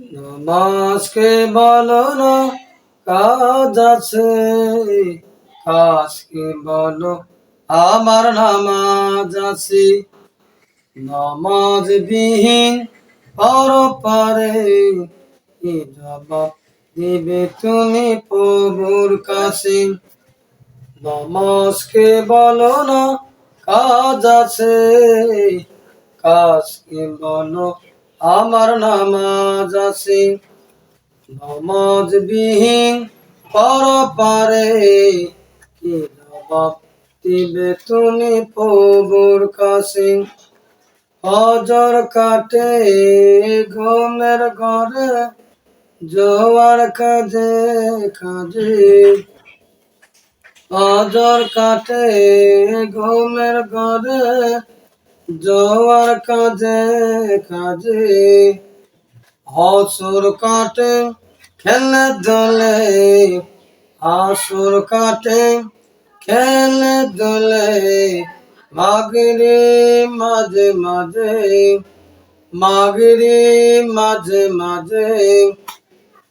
নামাজকে বলো না, কাজ আছে। কাজকে বলো, আমার নামাজ আছে। নামাজ বিহীন পর পারে কি জবাব দিবে তুমি প্রভুর কাছে। নমস্কে বলো না, কাজ আছে। কাজকে বলো আমার নামাজ আছে। নমাজ বিহীন পর পারে। কি জবাব দিবে তুমি প্রভুর কাছে? অজর কাটে ঘুমের ঘরে, জোয়ার কাজে কাজে। অজর কাটে ঘুমের ঘরে জোয়ার কাজে কাজে হসুর কাটে খেলে দোলে আসুর কাটে খেলে দোলে, মাগরি মাঝে মাঝে, মাগরি মাঝে মাঝে,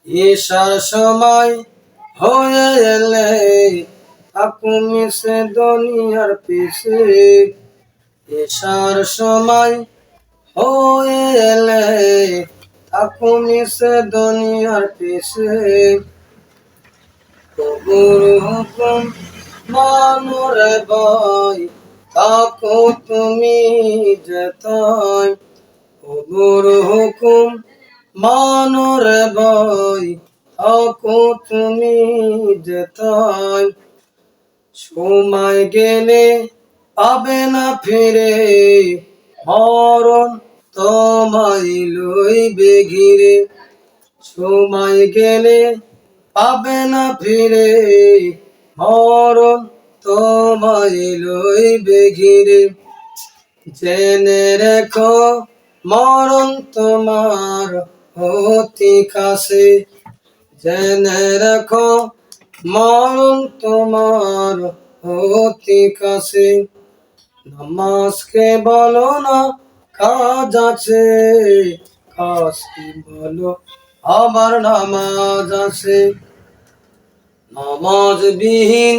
ঈশার সময় হয়ে এলে তুমি সে দুনিয়ার পিছে। ঈশার সময় হয়ে এলে তুমি সে দুনিয়ার পিছে। প্রভুর হুকুম মানুরে বই তাকো তুমি যেতাই প্রভুর হুকুম মানুরে বই তাকো তুমি যেতাই সময় গেলে পাবে না ফিরে। মরণ তোমায় লইবে ঘিরে। সময় গেলে পাবে না ফিরে। মরণ তোমায় লইবে ঘিরে। জেনে রেখো, মরণ তোমার অতি কাছে। জেনে রেখো, মরণ তোমার অতি কাছে। নামাজকে বলো না, কাজ আছে। কাজকে বলো, আমার নামাজ আছে। নামাজ বিহীন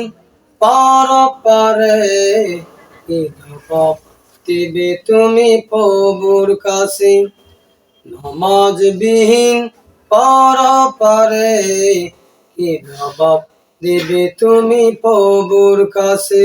পার পারে দিবে তুমি প্রভুর কাছে। নামাজ বিহীন পার পারে দিবে তুমি প্রভুর কাছে।